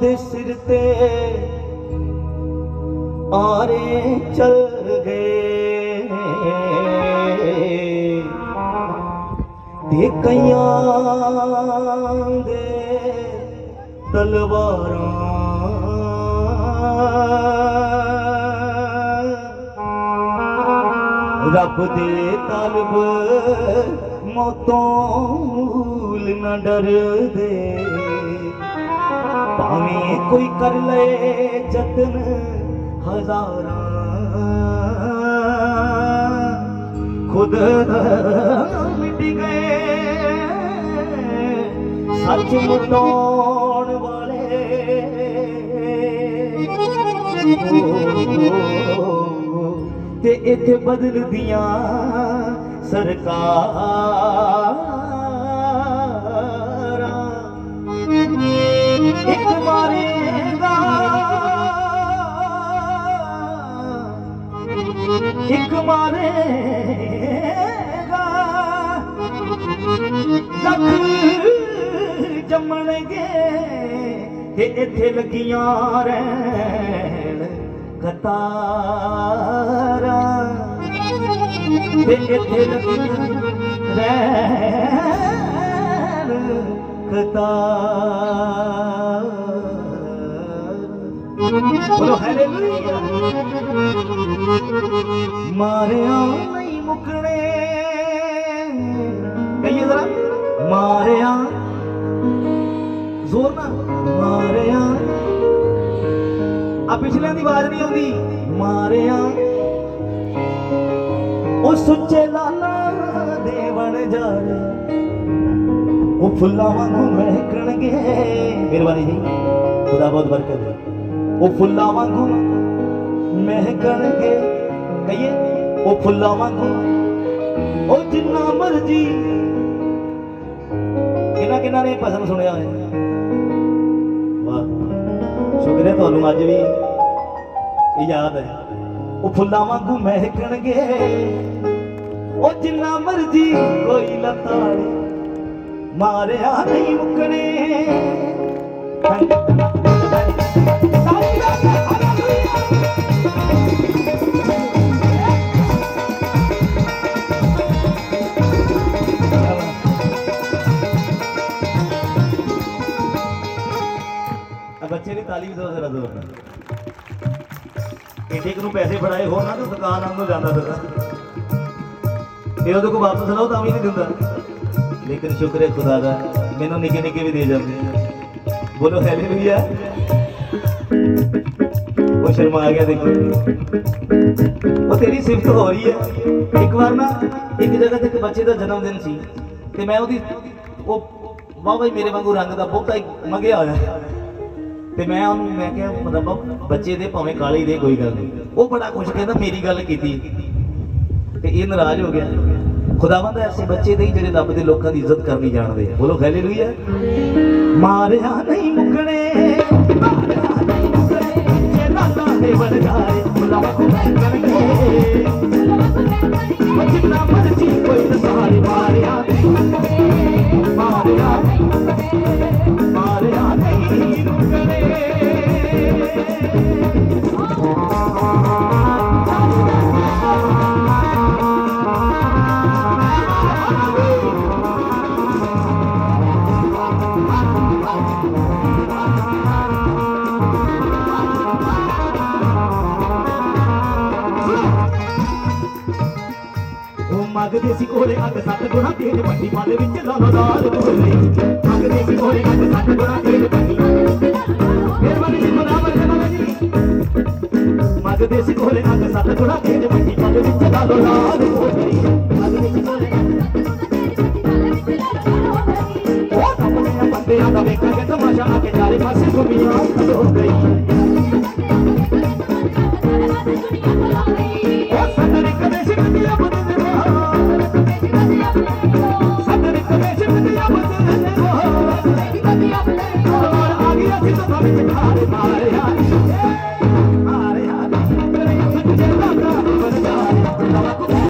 ਦੇ ਸਿਰ ਤੇ ਆਰੇ ਚਲ ਗਏ ਤੇ ਕਈਆਂ ਦੇ ਤਲਵਾਰਾਂ। ਰੱਬ ਦੇ ਤਲਬ ਮੌਤੋਂ ਨਾ ਡਰਦੇ। ਭਾਵੇਂ ਕੋਈ ਕਰ ਲਏ ਜਤਨ ਹਜ਼ਾਰਾਂ। ਖੁਦ ਮਿਟ ਗਏ। ਸੱਚ ਮੁਟਾਉਣ ਵਾਲੇ। ਤੇ ਇੱਥੇ ਬਦਲਦੀਆਂ ਸਰਕਾਰ। ਇੱਕ ਮਾਰੇਗਾ। ਲੱਖ ਜੰਮਣਗੇ ਤੇ ਇੱਥੇ ਲੱਗੀਆਂ ਰਹਿਣ ਕਤਾਰਾਂ। ਤੇ ਇੱਥੇ ਲੱਗੀਆਂ ਰਹਿਣ ਕਤਾਰਾਂ। ਬੋਲੋ ਹਾਲੇਲੂਇਆ ਮਾਰਿਆ ਨਹੀਂ ਮੁਕਣੇ। ਕਹੀਏ ਜ਼ਰਾ, ਮਾਰਿਆ। ਜ਼ੋਰ ਨਾਲ, ਮਾਰਿਆ। ਆ ਪਿਛਲਿਆਂ ਦੀ ਆਵਾਜ਼ ਨਹੀਂ ਆਉਂਦੀ। ਮਾਰਿਆ। ਉਹ ਸੁੱਚੇ ਲਾਲਾ ਦੇ ਬਣ ਜਾਣੇ। ਉਹ ਫੁੱਲਾਂ ਵਾਂਗੂ ਮਹਿਕਣਗੇ। ਮਿਹਰਬਾਨੀ ਜੀ। ਖੁਦਾ ਬਹੁਤ ਬਰਕਤ ਦੇ। ਉਹ ਫੁੱਲਾਂ ਵਾਂਗੂ ਮਹਿਕਣਗੇ ਕਹੀਏ, ਉਹ ਫੁੱਲਾਂ ਵਾਂਗੂ। ਉਹ ਜਿੰਨਾ ਮਰਜ਼ੀ ਕਿੰਨਾ ਕਿੰਨਾ ਨੇ ਭਜਨ ਸੁਣਿਆ ਹੋਇਆ। ਵਾਹ ਸ਼ੁਕਰ ਹੈ ਤੁਹਾਨੂੰ ਅੱਜ ਵੀ ਇਹ ਯਾਦ ਹੈ। ਉਹ ਫੁੱਲਾਂ ਵਾਂਗੂ ਮਹਿਕਣਗੇ ਉਹ ਜਿੰਨਾ ਮਰਜ਼ੀ ਕੋਈ ਲਤਾੜੇ ਮਾਰਿਆ ਨਹੀਂ ਮੁੱਕਣੇ। ਬੱਚੇ ਦੀ ਤਾਲੀ ਵੀ ਦੋ ਜ਼ਰਾ ਦੋ ਇੰਡੇ ਨੂੰ ਪੈਸੇ ਫੜਾਏ ਹੋ ਨਾ ਤਾਂ ਦੁਕਾਨ ਆਉਣ ਨੂੰ ਜਾਂਦਾ ਫਿਰਦਾ। ਇਹ ਉਹਦੇ ਕੋ ਵਾਪਸ ਲਾਓ ਤਾਂ ਵੀ ਨਹੀਂ ਦਿੰਦਾ। ਲੇਕਿਨ ਸ਼ੁਕਰ ਹੈ ਖੁਦਾ ਦਾ, ਮੈਨੂੰ ਨਿੱਕੇ ਨਿੱਕੇ ਵੀ ਦੇ ਜਾਂਦੇ ਬੋਲੋ ਹਾਲੇਲੂਇਆ ਉਹ ਸ਼ਰਮਾ ਗਿਆ ਦੇਖੋ। ਉਹ ਤੇਰੀ ਸਿਫਤ ਹੋ ਰਹੀ ਹੈ। ਇੱਕ ਵਾਰ ਨਾ, ਇੱਕ ਜਗ੍ਹਾ ਤੇ ਇੱਕ ਬੱਚੇ ਦਾ ਜਨਮ ਦਿਨ ਸੀ। ਤੇ ਮੈਂ ਉਹਦੀ, ਉਹ ਵਾਹ ਬਈ ਮੇਰੇ ਵਾਂਗੂ ਰੰਗ ਦਾ ਬਹੁਤਾ ਹੀ ਮੰਗਿਆ ਹੋਇਆ। ਤੇ ਮੈਂ ਉਹਨੂੰ, ਮੈਂ ਕਿਹਾ, ਮਤਲਬ ਬੱਚੇ ਦੇ ਭਾਵੇਂ ਕਾਲੀ ਦੇ, ਕੋਈ ਗੱਲ ਨਹੀਂ। ਉਹ ਬੜਾ ਖੁਸ਼ ਕਹਿੰਦਾ, ਮੇਰੀ ਗੱਲ ਕੀਤੀ। ਤੇ ਇਹ ਨਾਰਾਜ਼ ਹੋ ਗਿਆ। ਖੁਦਾਵੰਦ ਐਸੇ ਬੱਚੇ ਦੇ ਜਿਹੜੇ ਰੱਬ ਦੇ ਲੋਕਾਂ ਦੀ ਇੱਜ਼ਤ ਕਰਨੀ ਜਾਣਦੇ ਆ। ਬੋਲੋ ਹਾਲੇਲੂਇਆ ਮਾਰਿਆ ਨਹੀਂ ਮੁਕਣੇ। ਅੱਗ ਦੇਸੀ ਕੋਲੇ ਅੱਗ ਸੱਤ ਗੁਣਾ ਤੇਲ ਪੱਟੀ ਪਲ ਵਿੱਚ ਲਾਲੋ ਲਾਲ ਬੋਲੇ ਅੱਗ ਦੇਸੀ ਕੋਲੇ ਅੱਗ ਸੱਤ ਗੁਣਾ ਤੇਲ ਪੱਟੀ ਫੇਰ ਮਨ ਜੀ ਕੋਲਾ ਵਰਗਾ ਨਾ ਜੀ। ਮੱਗ ਦੇਸੀ ਕੋਲੇ ਅੱਗ ਸੱਤ ਗੁਣਾ ਤੇਲ ਪੱਟੀ ਪਲ ਵਿੱਚ ਲਾਲੋ ਲਾਲ ਬੋਲੇ ਅੱਗ ਦੇਸੀ ਕੋਲੇ ਉਹ ਤਾਂ ਬੰਦਿਆਂ ਦਾ ਵੇਖ ਕੇ ਤਮਾਸ਼ਾ ਆ ਕੇ ਚਾਰੇ ਪਾਸੇ ਦੁਨੀਆ ਹੋ ਗਈ। ਦੁਨੀਆ ਹੋ ਗਈ।